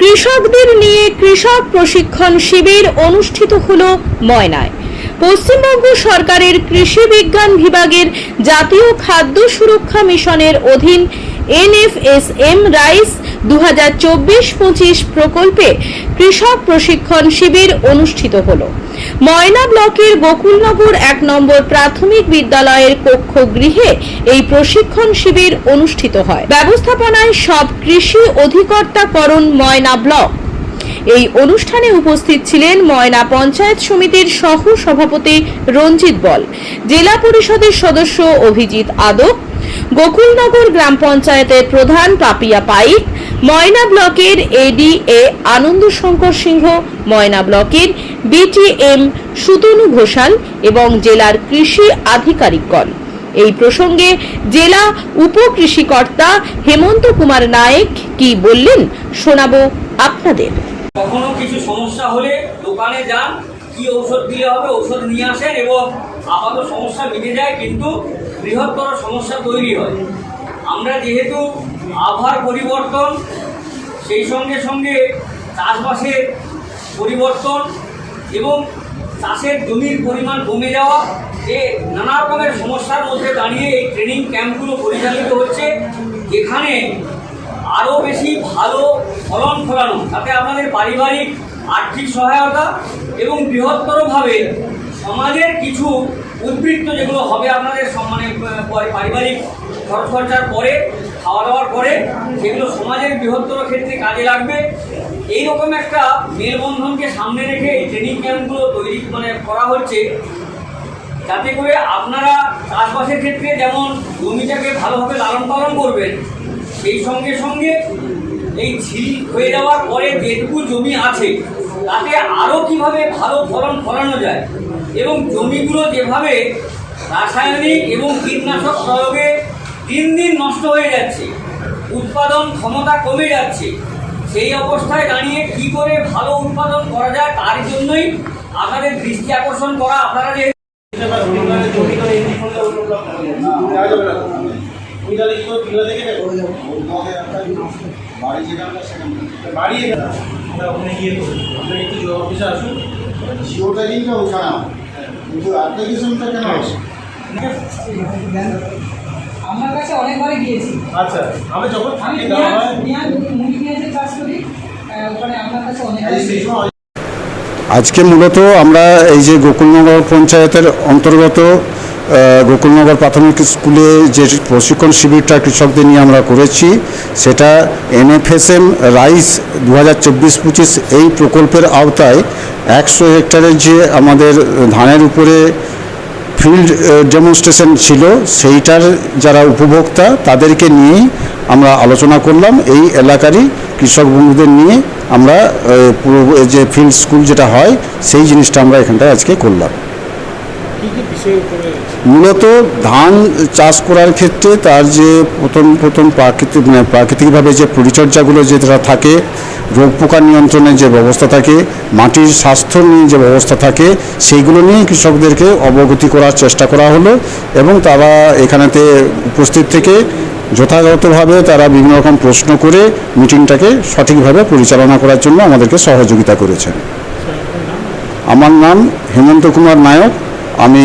কৃষকদের নিয়ে কৃষক প্রশিক্ষণ শিবির অনুষ্ঠিত হল ময়নায়। পশ্চিমবঙ্গ সরকারের কৃষি বিজ্ঞান বিভাগের জাতীয় খাদ্য সুরক্ষা মিশনের অধীন এনএফএসএম রাইস দু হাজার চব্বিশ পঁচিশ প্রকল্পে কৃষক প্রশিক্ষণ শিবির অনুষ্ঠিত হলো। ময়না ব্লকের গোকুলনগর এক নম্বর প্রাথমিক বিদ্যালয়ের কক্ষ গৃহে এই প্রশিক্ষণ শিবির অনুষ্ঠিত হয়। ব্যবস্থাপনায় সব কৃষি অধিকর্তাকরণ ময়না ব্লক। এই অনুষ্ঠানে উপস্থিত ছিলেন ময়না পঞ্চায়েত সমিতির সহ সভাপতি রঞ্জিত বল, জেলা পরিষদের সদস্য অভিজিৎ আদক গোকুলনগর গ্রাম পঞ্চায়েতের প্রধান পাপিয়া পাইক ময়না ব্লকের এডি এ আনন্দ শঙ্কর সিংহ, ময়না ব্লকের বিটিএম সুতনু ঘোষাল এবং জেলার কৃষি আধিকারিকগণ। এই প্রসঙ্গে জেলা উপকৃষিকর্তা হেমন্ত কুমার নায়েক কি বললেন শোনাবো আপনাদের। কখনো কিছু সমস্যা হলে দোকানে যান, কি ঔষধ দিলে হবে ঔষধ নিয়ে আসেন এবং আপাতত সমস্যা মিটে যায়, কিন্তু বৃহত্তর সমস্যা তৈরি হয়। আমরা যেহেতু আবহাওয়ার পরিবর্তন, সেই সঙ্গে সঙ্গে চাষবাসের পরিবর্তন এবং চাষের জমির পরিমাণ কমে যাওয়া যে নানা রকমের সমস্যার মধ্যে দাঁড়িয়ে এই ট্রেনিং ক্যাম্পগুলো পরিচালিত হচ্ছে। এখানে আরও বেশি ভালো ফলন ফলানো, তাতে আমাদের পারিবারিক আর্থিক সহায়তা এবং বৃহত্তরভাবে সমাজের কিছু উদ্বৃত্ত যেগুলো হবে আপনাদের সম- মানে পারিবারিক খরচ খরচার পরে খাওয়া দাওয়ার পরে সেগুলো সমাজের বৃহত্তর ক্ষেত্রে কাজে লাগবে। এইরকম একটা মেলবন্ধনকে সামনে রেখে এই ট্রেনিং ক্যাম্পগুলো তৈরি মানে করা হচ্ছে। যাতে করে আপনারা চাষবাসের ক্ষেত্রে যেমন জমিটাকে ভালোভাবে লালন পালন করবেন, সেই সঙ্গে সঙ্গে এই ঝিল হয়ে যাওয়ার পরে যেটুকু জমি আছে, তাতে আরও কীভাবে ভালো ফলন ফলানো যায় এবং জমিগুলো যেভাবে রাসায়নিক এবং কীটনাশক প্রয়োগে দিন দিন নষ্ট হয়ে যাচ্ছে। উৎপাদন ক্ষমতা কমে যাচ্ছে। সেই অবস্থায় দাঁড়িয়ে কি করে ভালো উৎপাদন করা যায় তার জন্যই আপনাদের দৃষ্টি আকর্ষণ করা। আপনারা যে জিওটা কিন্তু ওখানে কিন্তু কেন আমার কাছে অনেকবারই গিয়েছি আচ্ছা আমি যখন আমি মুড়ি পেঁয়াজের চাষ করি ওখানে আপনার কাছে। সময় আজকে মূলত আমরা এই যে গোকুলনগর পঞ্চায়েতের অন্তর্গত গোকুলনগর প্রাথমিক স্কুলে যে প্রশিক্ষণ শিবিরটা কৃষকদের নিয়ে আমরা করেছি সেটা এনএফএসএম রাইস দু হাজার চব্বিশ পঁচিশ এই প্রকল্পের আওতায় একশো হেক্টরের যে আমাদের ধানের উপরে ফিল্ড ডেমনস্ট্রেশন ছিল, সেইটার যারা উপভোক্তা, তাদেরকে নিয়েই আমরা আলোচনা করলাম। এই এলাকারই কৃষক বন্ধুদের নিয়ে আমরা যে ফিল্ড স্কুল যেটা হয়, সেই জিনিসটা আমরা এখানটায় আজকে করলাম। মূলত ধান চাষ করার ক্ষেত্রে তার যে প্রথম প্রথম প্রাকৃতিক মানে প্রাকৃতিকভাবে যে পরিচর্যাগুলো যেটা থাকে, রোগ পোকা নিয়ন্ত্রণের যে ব্যবস্থা থাকে, মাটির স্বাস্থ্য নিয়ে যে ব্যবস্থা থাকে, সেইগুলো নিয়ে কৃষকদেরকে অবগতি করার চেষ্টা করা হলো এবং তারা এখানেতে উপস্থিত থেকে যথাযথভাবে তারা বিভিন্ন রকম প্রশ্ন করে মিটিংটাকে সঠিকভাবে পরিচালনা করার জন্য আমাদেরকে সহযোগিতা করেছেন। আমার নাম হেমন্ত কুমার নায়ক, আমি